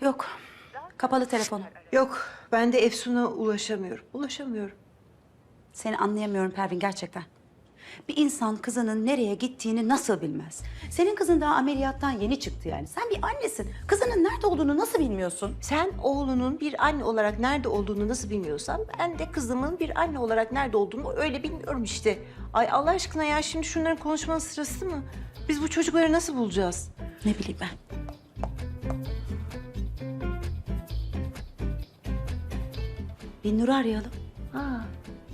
Yok. Kapalı telefon. Yok, ben de Efsun'a ulaşamıyorum. Ulaşamıyorum. Seni anlayamıyorum Pervin gerçekten. Bir insan kızının nereye gittiğini nasıl bilmez? Senin kızın daha ameliyattan yeni çıktı yani. Sen bir annesin. Kızının nerede olduğunu nasıl bilmiyorsun? Sen oğlunun bir anne olarak nerede olduğunu nasıl bilmiyorsan... ...ben de kızımın bir anne olarak nerede olduğunu öyle bilmiyorum işte. Ay Allah aşkına ya şimdi şunların konuşmanın sırası mı? Biz bu çocukları nasıl bulacağız? Ne bileyim ben. Binnur'u arayalım. Ha,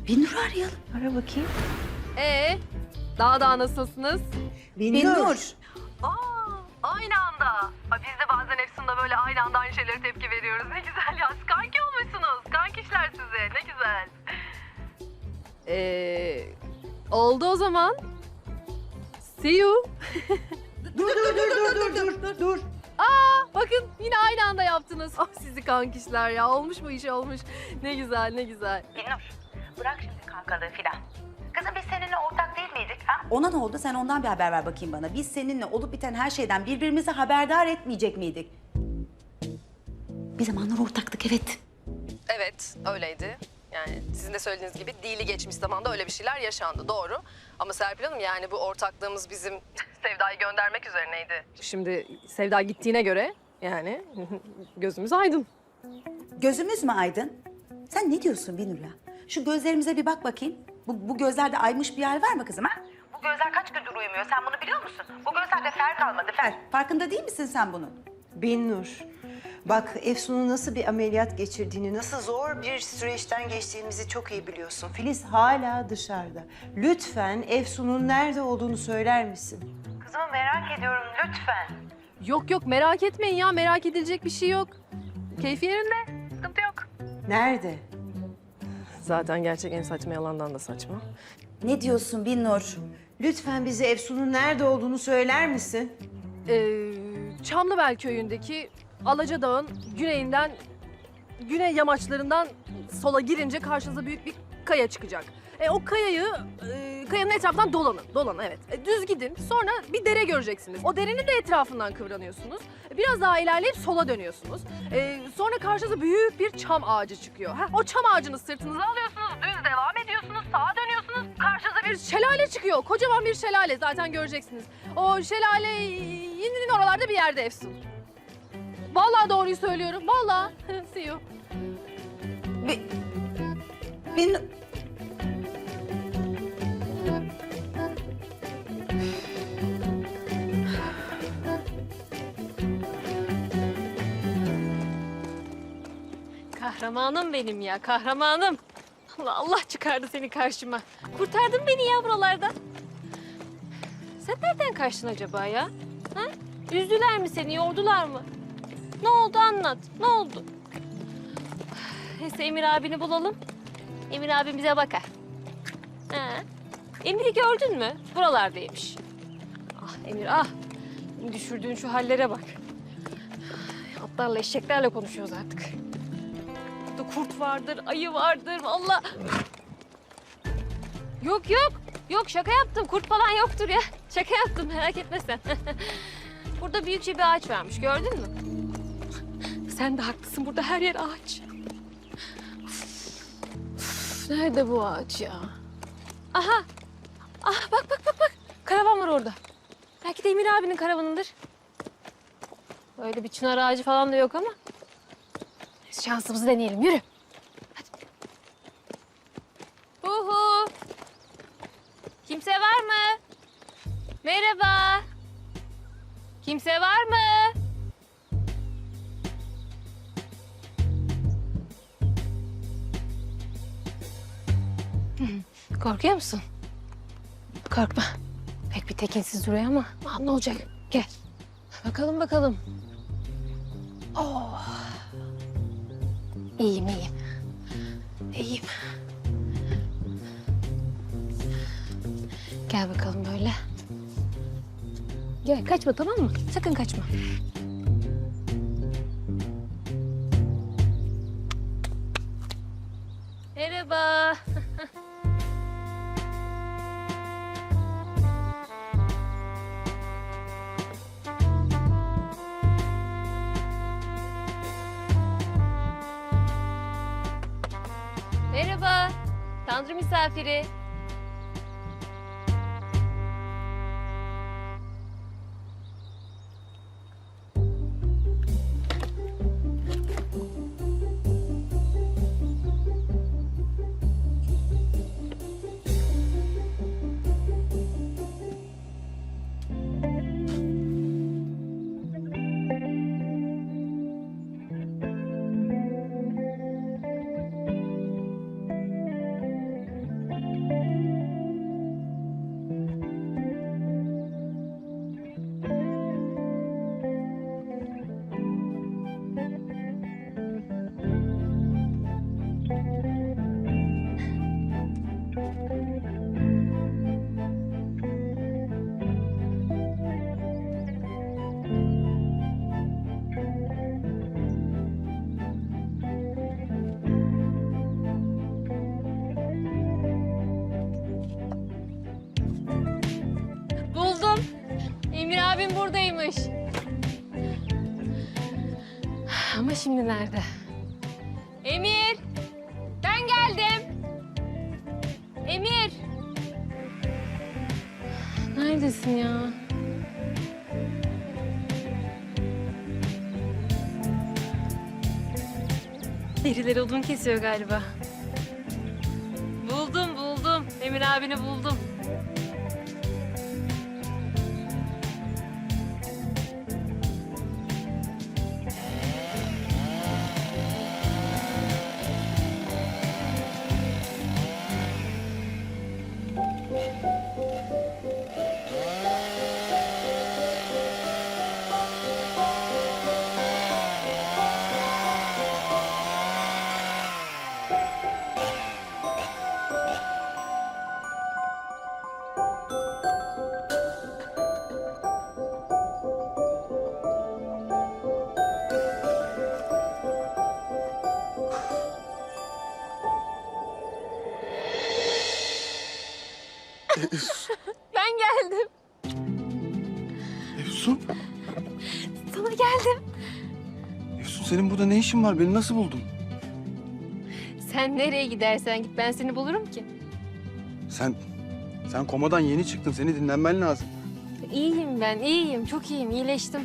Binnur'u arayalım. ara bakayım. Ee, daha da nasılsınız? Binnur. Aa, aynı anda. Aa, biz de bazen Efsun'da böyle aynı anda aynı şeylere tepki veriyoruz. Ne güzel ya. Kanki olmuşsunuz. Kankişler size. Ne güzel. Ee, oldu o zaman. See you. Dur, dur, dur, dur, dur, dur, dur. Bakın yine aynı anda yaptınız. Ah sizi kankişler ya. Olmuş bu iş olmuş. Ne güzel ne güzel. Binnur, bırak şimdi kankalığı filan. Kızım biz seninle ortak değil miydik ha? Ona ne oldu? Sen ondan bir haber ver bakayım bana. Biz seninle olup biten her şeyden birbirimizi haberdar etmeyecek miydik? Bir zamanlar ortaktık evet. Evet öyleydi. Yani sizin de söylediğiniz gibi dili geçmiş zamanda öyle bir şeyler yaşandı doğru. Ama Serpil Hanım yani bu ortaklığımız bizim Sevda'yı göndermek üzerineydi. Şimdi Sevda gittiğine göre yani gözümüz aydın. Gözümüz mü aydın? Sen ne diyorsun Binur'la? Şu gözlerimize bir bak bakayım. Bu, bu gözlerde aymış bir yer var mı kızım ha? Bu gözler kaç gündür uyumuyor sen bunu biliyor musun? Bu gözlerde fer kalmadı fer. Farkında değil misin sen bunun? Binnur. Bak Efsun'un nasıl bir ameliyat geçirdiğini, nasıl zor bir süreçten geçtiğimizi çok iyi biliyorsun. Filiz hala dışarıda. Lütfen Efsun'un nerede olduğunu söyler misin? Kızımı merak ediyorum lütfen. Yok yok merak etmeyin ya merak edilecek bir şey yok. Keyfi yerinde sıkıntı yok. Nerede? Zaten gerçek en saçma yalandan da saçma. Ne diyorsun Binur? Lütfen bize Efsun'un nerede olduğunu söyler misin? Ee, Çamlıbel köyündeki Alaca Dağı'nın güneyinden, güney yamaçlarından sola girince karşınıza büyük bir kaya çıkacak. E, o kayayı, e, kayanın etrafından dolanın, dolanın evet. E, düz gidin, sonra bir dere göreceksiniz. O derenin de etrafından kıvranıyorsunuz. E, Biraz daha ilerleyip sola dönüyorsunuz. E, sonra karşınıza büyük bir çam ağacı çıkıyor. Heh, o çam ağacını sırtınıza alıyorsunuz, düz devam ediyorsunuz, sağa dönüyorsunuz. Karşınıza bir şelale çıkıyor, kocaman bir şelale zaten göreceksiniz. O şelale Yindi'nin oralarda bir yerde Efsun. Vallahi doğruyu söylüyorum. Vallahi. See you. Bi- Binur... Kahramanım benim ya, kahramanım. Allah Allah çıkardı seni karşıma. Kurtardın beni ya buralardan. Sen nereden kaçtın acaba ya? Ha? Üzdüler mi seni, yordular mı? Ne oldu anlat, ne oldu? Neyse Emir abini bulalım. Emir abim bize bakar. Ha. Emir'i gördün mü? Buralardaymış. Ah Emir ah. Düşürdüğün şu hallere bak. Atlarla eşeklerle konuşuyoruz artık. Burada kurt vardır, ayı vardır valla. Yok yok. Yok şaka yaptım. Kurt falan yoktur ya. Şaka yaptım merak etme sen. Burada büyükçe bir ağaç varmış gördün mü? Sen de haklısın. Burada her yer ağaç. Üf, Nerede bu ağaç ya? Aha. Ah bak bak bak bak. Karavan var orada. Belki de Emir abinin karavanıdır. Öyle bir çınar ağacı falan da yok ama. Şansımızı deneyelim. Yürü. Hadi. Hu hu. Kimse var mı? Merhaba. Kimse var mı? Korkuyor musun? Korkma. Pek bir tekinsiz duruyor ama Aa, ne olacak? Gel. Bakalım bakalım. Oh. İyiyim, iyiyim. İyiyim. Gel bakalım böyle. Gel, kaçma tamam mı? Sakın kaçma. Merhaba. Bodrum misafiri. Ama şimdi nerede? Emir! Ben geldim. Emir! Neredesin ya? Derileri odun kesiyor galiba. Buldum buldum. Emir abini buldum. Ne işin var? Beni nasıl buldun? Sen nereye gidersen git ben seni bulurum ki. Sen, sen komadan yeni çıktın. Seni dinlenmen lazım. İyiyim ben, iyiyim. Çok iyiyim, iyileştim.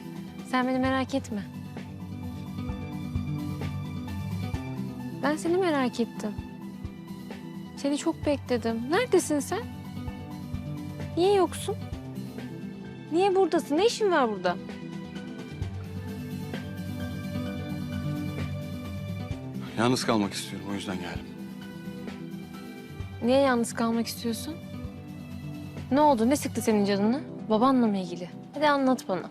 Sen beni merak etme. Ben seni merak ettim. Seni çok bekledim. Neredesin sen? Niye yoksun? Niye buradasın? Ne işin var burada? Yalnız kalmak istiyorum. O yüzden geldim. Niye yalnız kalmak istiyorsun? Ne oldu? Ne sıktı senin canını? Babanla mı ilgili? Hadi anlat bana.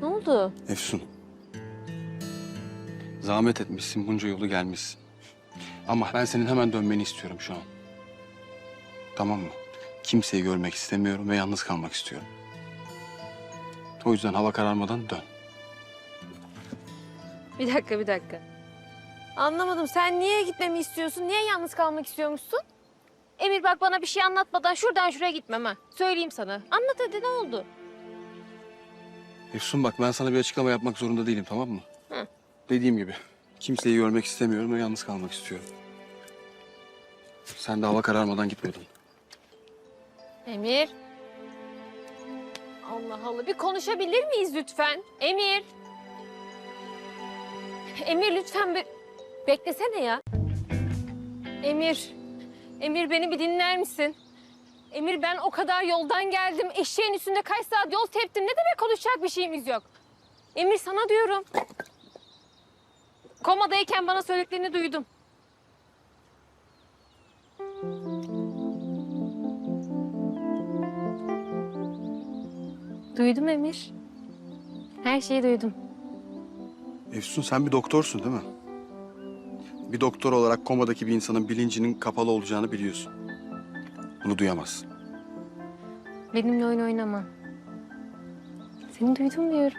Ne oldu? Efsun. Zahmet etmişsin. Bunca yolu gelmişsin. Ama ben senin hemen dönmeni istiyorum şu an. Tamam mı? Kimseyi görmek istemiyorum ve yalnız kalmak istiyorum. O yüzden hava kararmadan dön. Bir dakika, bir dakika. Anlamadım. Sen niye gitmemi istiyorsun? Niye yalnız kalmak istiyormuşsun? Emir bak bana bir şey anlatmadan şuradan şuraya gitmem ha. Söyleyeyim sana. Anlat hadi ne oldu? Efsun bak ben sana bir açıklama yapmak zorunda değilim tamam mı? Hı. Dediğim gibi kimseyi görmek istemiyorum ve yalnız kalmak istiyorum. Sen de hava kararmadan git buradan. Emir. Allah Allah bir konuşabilir miyiz lütfen? Emir. Emir lütfen bir beklesene ya. Emir. Emir beni bir dinler misin? Emir ben o kadar yoldan geldim. Eşeğin üstünde kaç saat yol teptim. Ne demek konuşacak bir şeyimiz yok. Emir sana diyorum. Komadayken bana söylediklerini duydum. Duydum Emir. Her şeyi duydum. Efsun sen bir doktorsun değil mi? Bir doktor olarak komadaki bir insanın bilincinin kapalı olacağını biliyorsun. Bunu duyamazsın. Benimle oyun oynama. Seni duydum diyorum.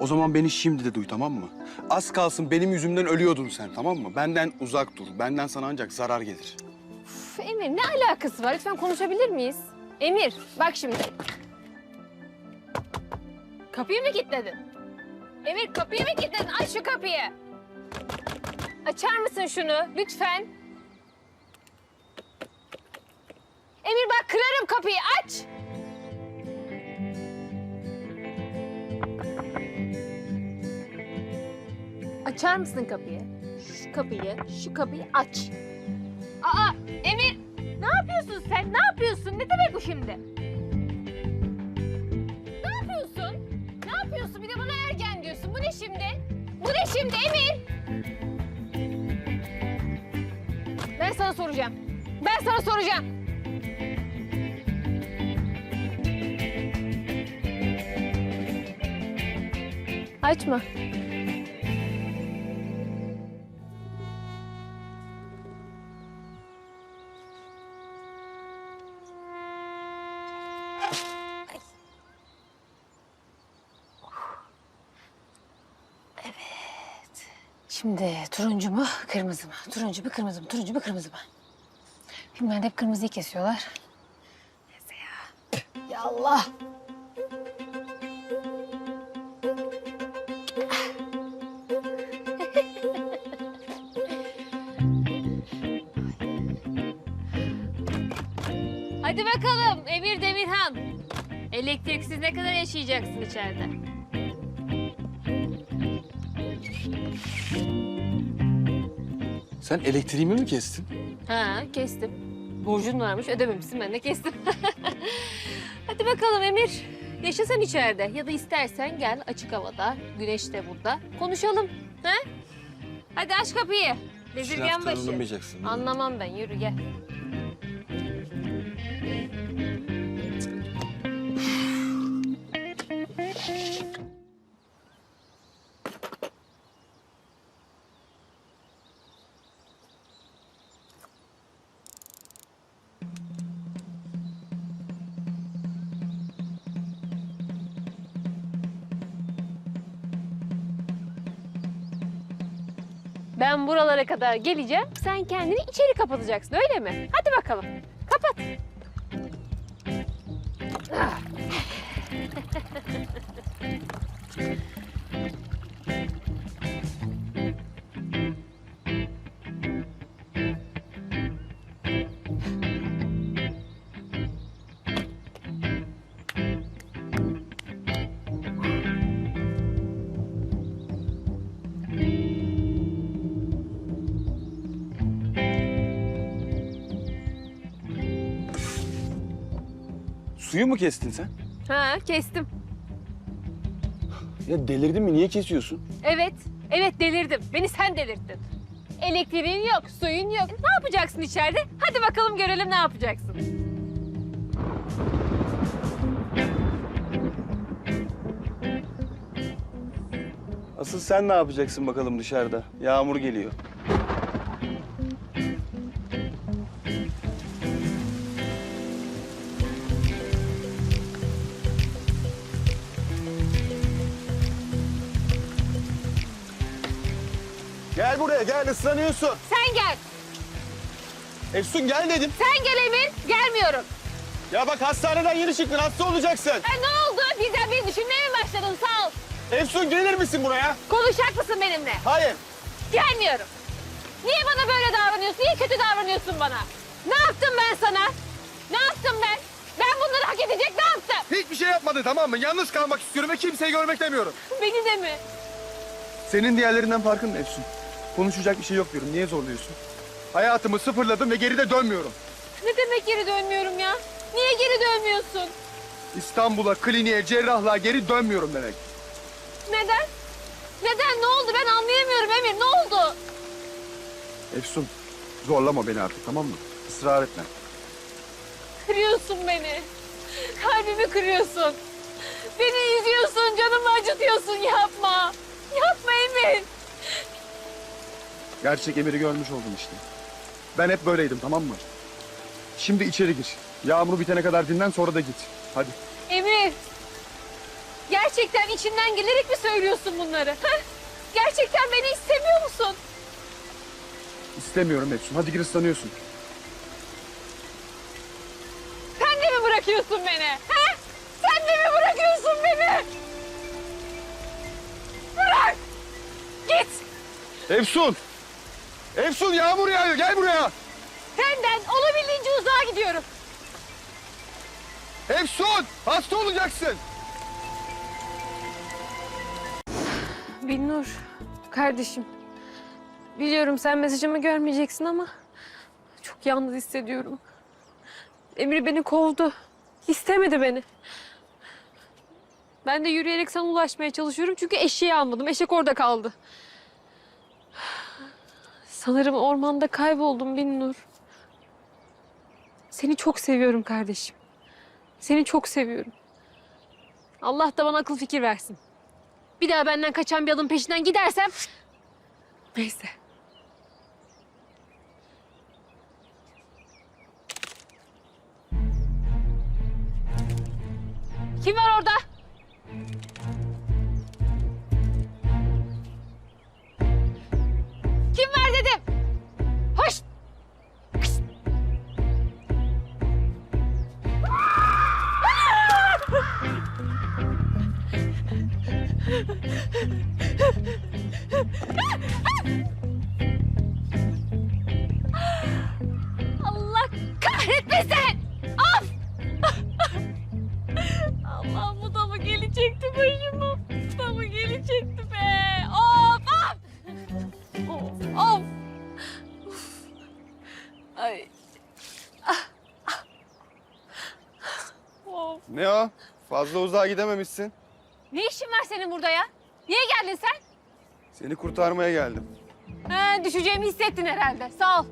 O zaman beni şimdi de duy tamam mı? Az kalsın benim yüzümden ölüyordun sen tamam mı? Benden uzak dur. Benden sana ancak zarar gelir. Üf, Emir ne alakası var? Lütfen konuşabilir miyiz? Emir bak şimdi. Kapıyı mı kilitledin? Emir kapıyı mı kilitledin? Aç şu kapıyı. Açar mısın şunu lütfen? Emir bak kırarım kapıyı aç. Açar mısın kapıyı? Şu kapıyı, şu kapıyı aç. Aa Emir ne yapıyorsun sen? Ne yapıyorsun? Ne demek bu şimdi? Şimdi Emir? Ben sana soracağım. Ben sana soracağım. Açma. Şimdi turuncu mu, kırmızı mı? Turuncu mu, kırmızı mı? Turuncu mu, kırmızı mı? Filmlerde hep kırmızıyı kesiyorlar. Neyse ya. Ya Allah! Hadi bakalım Emir Demirhan. Elektriksiz ne kadar yaşayacaksın içeride? Sen elektriğimi mi kestin? Ha kestim. Borcun varmış ödememişsin ben de kestim. Hadi bakalım Emir. Yaşa sen içeride ya da istersen gel açık havada. Güneş de burada. Konuşalım. Ha? Hadi aç kapıyı. Bezirgen başı. Anlamam ben yürü gel. Buralara kadar geleceğim. Sen kendini içeri kapatacaksın öyle mi? Hadi bakalım. Kapat. Suyu mu kestin sen? Ha kestim. Ya delirdin mi? Niye kesiyorsun? Evet. Evet delirdim. Beni sen delirttin. Elektriğin yok, suyun yok. Ne yapacaksın içeride? Hadi bakalım görelim ne yapacaksın. Asıl sen ne yapacaksın bakalım dışarıda? Yağmur geliyor. Gel ıslanıyorsun. Sen gel. Efsun gel dedim. Sen gel Emir. Gelmiyorum. Ya bak hastaneden yeni çıktın hasta olacaksın. Ha, ne oldu? Birden beni düşünmeye mi başladın? Sağ ol. Efsun gelir misin buraya? Konuşacak mısın benimle? Hayır. Gelmiyorum. Niye bana böyle davranıyorsun? Niye kötü davranıyorsun bana? Ne yaptım ben sana? Ne yaptım ben? Ben bunları hak edecek ne yaptım? Hiçbir şey yapmadı tamam mı? Yalnız kalmak istiyorum ve kimseyi görmek demiyorum. Beni de mi? Senin diğerlerinden farkın ne Efsun? Konuşacak bir şey yok diyorum. Niye zorluyorsun? Hayatımı sıfırladım ve geri de dönmüyorum. Ne demek geri dönmüyorum ya? Niye geri dönmüyorsun? İstanbul'a, kliniğe, cerrahlığa geri dönmüyorum demek. Neden? Neden? Ne oldu? Ben anlayamıyorum Emir. Ne oldu? Efsun, zorlama beni artık tamam mı? Israr etme. Kırıyorsun beni. Kalbimi kırıyorsun. Beni üzüyorsun, canımı acıtıyorsun. Yapma Gerçek Emir'i görmüş oldun işte. Ben hep böyleydim tamam mı? Şimdi içeri gir. Yağmur bitene kadar dinlen sonra da git. Hadi. Emir. Gerçekten içinden gelerek mi söylüyorsun bunları? Ha? Gerçekten beni istemiyor musun? İstemiyorum Efsun. Hadi gir ıslanıyorsun. Sen de mi bırakıyorsun beni? Ha? Sen de mi bırakıyorsun beni? Bırak! Git! Efsun! Efsun yağmur yağıyor gel buraya! Senden olabildiğince uzağa gidiyorum. Efsun! Hasta olacaksın! Binnur, kardeşim. Biliyorum sen mesajımı görmeyeceksin ama çok yalnız hissediyorum. Emir beni kovdu. İstemedi beni. Ben de yürüyerek sana ulaşmaya çalışıyorum çünkü eşeği almadım. Eşek orada kaldı. Sanırım ormanda kayboldum Binnur. Seni çok seviyorum kardeşim. Seni çok seviyorum. Allah da bana akıl fikir versin. Bir daha benden kaçan bir adamın peşinden gidersem... Neyse. Kim var orada? Ne o? Fazla uzağa gidememişsin. Ne işin var senin burada ya? Niye geldin sen? Seni kurtarmaya geldim. Ha, düşeceğimi hissettin herhalde. Sağ ol.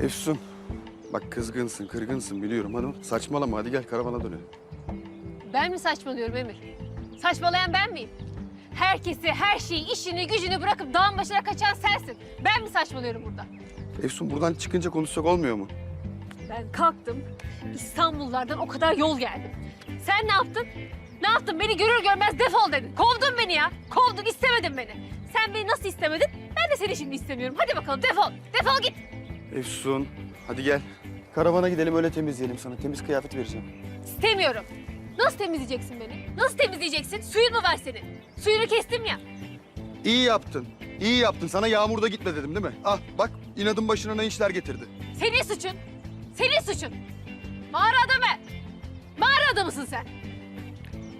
Efsun. Bak kızgınsın, kırgınsın biliyorum hanım. Saçmalama hadi gel karavana dönelim. Ben mi saçmalıyorum Emir? Saçmalayan ben miyim? Herkesi, her şeyi, işini, gücünü bırakıp dağın başına kaçan sensin. Ben mi saçmalıyorum burada? Efsun buradan çıkınca konuşsak olmuyor mu? Ben kalktım, İstanbullardan o kadar yol geldim. Sen ne yaptın? Ne yaptın? Beni görür görmez defol dedin. Kovdun beni ya. Kovdun, istemedin beni. Sen beni nasıl istemedin? Ben de seni şimdi istemiyorum. Hadi bakalım defol. Defol git. Efsun hadi gel. Karavana gidelim öyle temizleyelim sana. Temiz kıyafet vereceğim. İstemiyorum. Nasıl temizleyeceksin beni? Nasıl temizleyeceksin? Suyun mu var senin? Suyunu kestim ya. İyi yaptın. İyi yaptın. Sana yağmurda gitme dedim değil mi? Ah bak inadın başına ne işler getirdi. Senin suçun. Senin suçun. Mağara adamı. Mağara adamısın sen.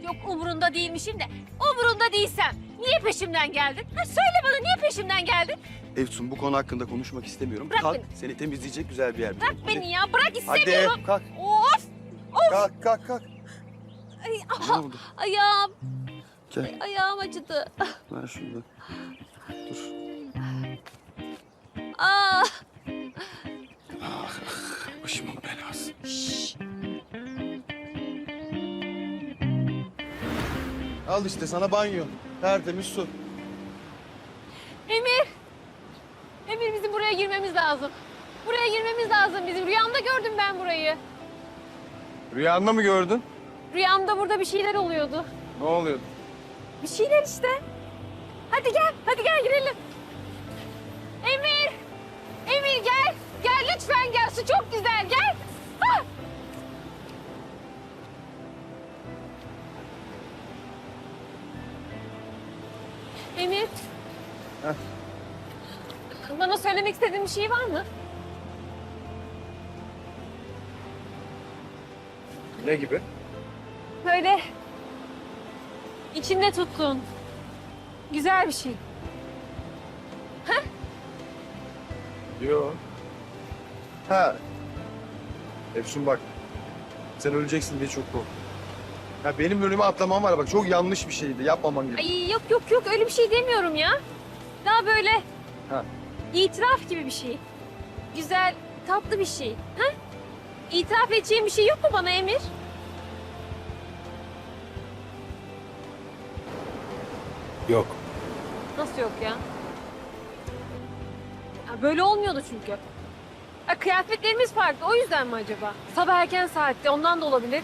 Yok umurunda değilmişim de. Umurunda değilsem. Niye peşimden geldin? Ha, söyle bana niye peşimden geldin? Efsun bu konu hakkında konuşmak istemiyorum. Bırak Kalk beni. seni temizleyecek güzel bir yer Bırak bulalım. beni ya. Bırak Hadi. istemiyorum. Hadi kalk. Of. Kalk kalk kalk. Ay, Ne aha, oldu? ayağım. Gel Ayağım acıdı. ver şunu da. Dur. Aa. Başımın belası. Al işte sana banyo. Tertemiz su. Emir. Emir bizim buraya girmemiz lazım. Buraya girmemiz lazım bizim. Rüyamda gördüm ben burayı. Rüyanda mı gördün? Rüyamda burada bir şeyler oluyordu. Ne oluyordu? Bir şeyler işte. Hadi gel, hadi gel girelim. Emir! Emir. Gel Su çok güzel. Gel. Emir. Heh. Bana söylemek istediğin bir şey var mı? Ne gibi? Böyle içinde tuttuğun güzel bir şey. Yo. Ha. Efsun bak. Sen öleceksin diye çok korktum. Ya benim önüme atlamam var bak çok yanlış bir şeydi. Yapmaman gerekiyor. Ay yok yok yok öyle bir şey demiyorum ya. Daha böyle Ha. itiraf gibi bir şey. Güzel, tatlı bir şey. Ha? İtiraf edeceğim bir şey yok mu bana Emir? Yok. Nasıl yok ya? ya böyle olmuyordu çünkü. Ya kıyafetlerimiz farklı o yüzden mi acaba? Sabah erken saatte ondan da olabilir.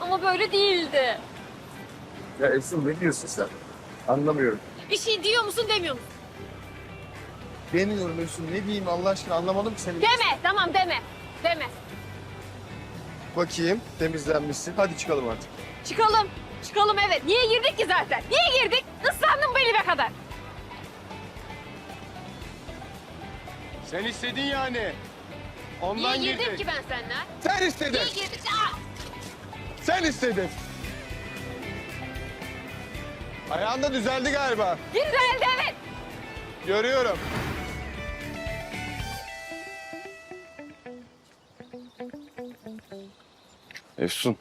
Ama böyle değildi. Ya Efsun ne diyorsun sen? Anlamıyorum. Bir şey diyor musun demiyor musun? Demiyorum Efsun ne diyeyim Allah aşkına anlamadım ki seni. Deme tamam deme. Deme. Bakayım temizlenmişsin. Hadi çıkalım artık. Çıkalım. Çıkalım evet. Niye girdik ki zaten? Niye girdik? Islandım belime kadar. Sen istedin yani. Ondan Niye girdim girdin. ki ben seninle? Sen istedin. Niye girdik? Aa! Sen istedin. Ayağında düzeldi galiba. Güzeldi evet. Görüyorum. Efsun.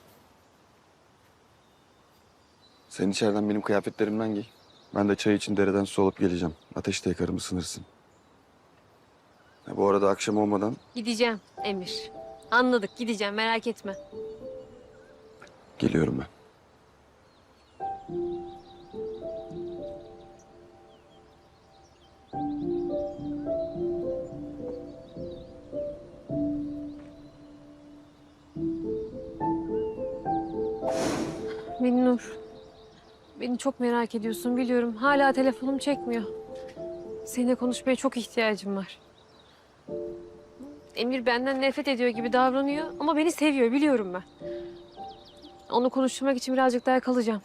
Sen içeriden benim kıyafetlerimden giy. Ben de çay için dereden su alıp geleceğim. Ateşte yakarım ısınırsın. Bu arada akşam olmadan Gideceğim Emir. Anladık gideceğim merak etme. geliyorum ben. Binnur. Beni çok merak ediyorsun biliyorum. Hala telefonum çekmiyor. Seninle konuşmaya çok ihtiyacım var. Emir benden nefret ediyor gibi davranıyor ama beni seviyor biliyorum ben. Onu konuşturmak için birazcık daha kalacağım.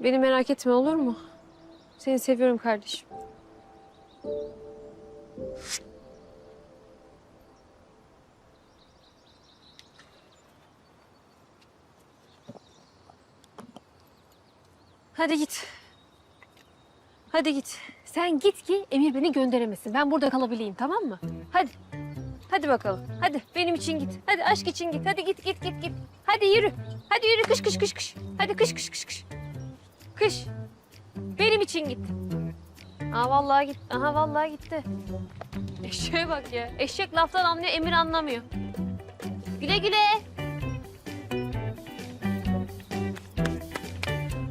Beni merak etme olur mu? Seni seviyorum kardeşim. Hadi git. Hadi git. Sen git ki Emir beni gönderemesin. Ben burada kalabileyim tamam mı? Hadi. Hadi bakalım. Hadi benim için git. Hadi aşk için git. Hadi git git git git. Hadi yürü. Hadi yürü kış kış kış kış. Hadi kış kış kış kış. Kış. Benim için git. Aa vallahi git. Aha vallahi gitti. Eşeğe bak ya. Eşek laftan anlıyor, Emir anlamıyor. Güle güle.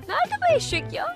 Nerede bu eşek ya?